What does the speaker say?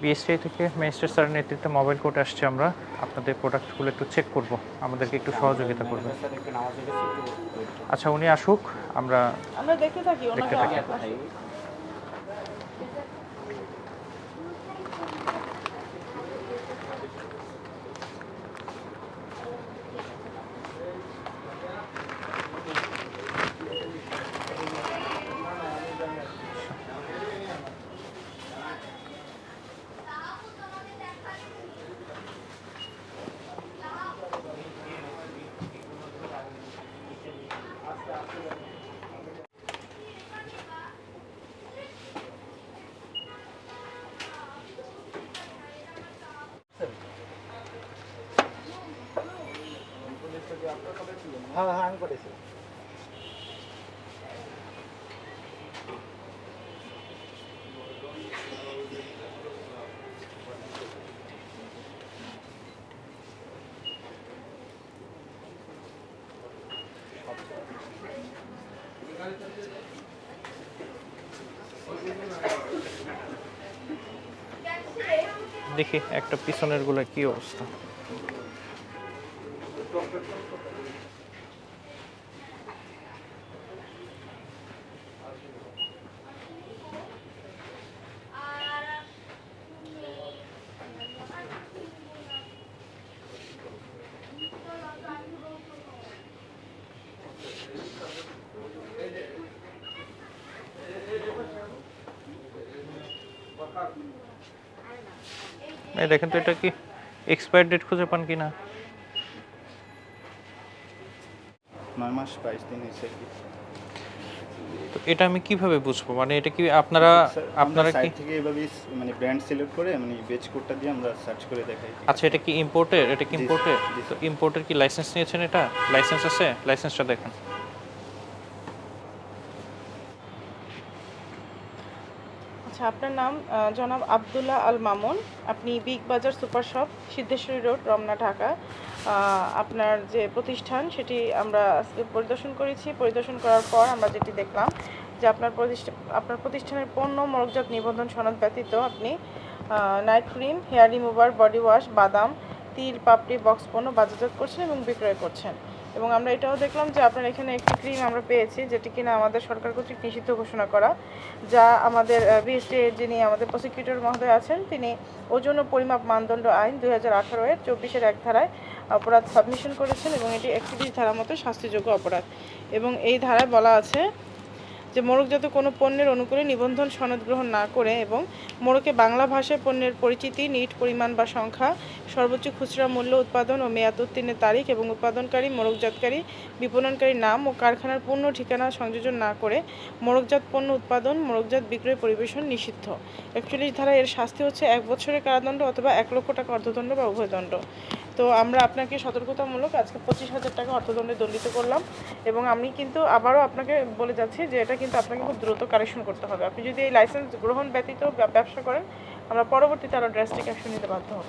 BSTI থেকে magistrate স্যারের নেতৃত্বে মোবাইল কোর্ট আসছে আমরা। আপনাদের প্রোডাক্টগুলো একটু চেক করব। আমাদেরকে একটু সহযোগিতা করুন। আচ্ছা উনি আসুক আমরা আমরা দেখতে থাকি। হ্যাঁ হ্যাঁ দেখি একটা পিছনেরগুলো কি অবস্থা। এই দেখেন তো এটা কি এক্সপায়ার ডেট খুঁজে পান কি না মাস বাইশ দিন হয়েছে তো এটা আমি কীভাবে বুঝব? মানে এটা কি আপনারা আপনারা কি থেকে এভাবে মানে ব্র্যান্ড সিলেক্ট করে মানে বেচ কোডটা দিয়ে আমরা সার্চ করে দেখাই। আচ্ছা এটা কি ইম্পোর্টের এটা কি ইম্পোর্টের তো ইম্পোর্টের কি লাইসেন্স নিয়েছেন এটা? লাইসেন্স আছে? লাইসেন্সটা দেখেন। আচ্ছা আপনার নাম? জনাব আবদুল্লাহ আল মামুন। আপনি Big Bazaar super shop, Siddheswari road, Ramna, Dhaka. আপনার যে প্রতিষ্ঠান, সেটি আমরা আজকে পরিদর্শন করেছি। পরিদর্শন করার পর আমরা যেটি দেখলাম যে আপনার প্রতিষ্ঠান আপনার প্রতিষ্ঠানের পণ্য মরকজাত নিবন্ধন সনদ ব্যতীত আপনি night cream, hair remover, body wash, বাদাম, তিল, পাপড়ি, বক্স পণ্য বাজারজাত করছেন এবং বিক্রয় করছেন। এবং আমরা এটাও দেখলাম যে আপনার এখানে একটি ক্রিম আমরা পেয়েছি, যেটি কিনা আমাদের সরকার কর্তৃক নিষিদ্ধ ঘোষণা করা, যা আমাদের বিএসটি যিনি আমাদের প্রসিকিউটর মহোদয় আছেন, তিনি ওজন ও পরিমাপ মানদণ্ড আইন দুই হাজার আঠারো এর চব্বিশের এক ধারায় অপরাধ সাবমিশন করেছেন এবং এটি একত্রিশ ধারা মতো শাস্তিযোগ্য অপরাধ। এবং এই ধারায় বলা আছে যে মোড়কজাত কোনো পণ্যের অনুকূলে নিবন্ধন সনদ গ্রহণ না করে এবং মোড়কে বাংলা ভাষায় পণ্যের পরিচিতি, নিট, পরিমাণ বা সংখ্যা, সর্বোচ্চ খুচরা মূল্য, উৎপাদন ও মেয়াদ উত্তীর্ণের তারিখ এবং উৎপাদনকারী মোড়কজাতকারী বিপণনকারী নাম ও কারখানার পূর্ণ ঠিকানা সংযোজন না করে মোড়কজাত পণ্য উৎপাদন মোড়কজাত বিক্রয় পরিবেশন নিষিদ্ধ। একচল্লিশ ধারা এর শাস্তি হচ্ছে এক বছরের কারাদণ্ড অথবা এক লক্ষ টাকা অর্থদণ্ড বা উভয়দণ্ড তো আমরা আপনাকে সতর্কতামূলক আজকে পঁচিশ হাজার টাকা অর্থদণ্ডে দণ্ডিত করলাম এবং আমি কিন্তু আবারও আপনাকে বলে যাচ্ছি যে এটা কিন্তু আপনাকে খুব দ্রুত কারেকশন করতে হবে। আপনি যদি এই লাইসেন্স গ্রহণ ব্যতীত ব্যবসা করেন, আমরা পরবর্তীতে আরও ড্রাস্টিক অ্যাকশন নিতে বাধ্য হব।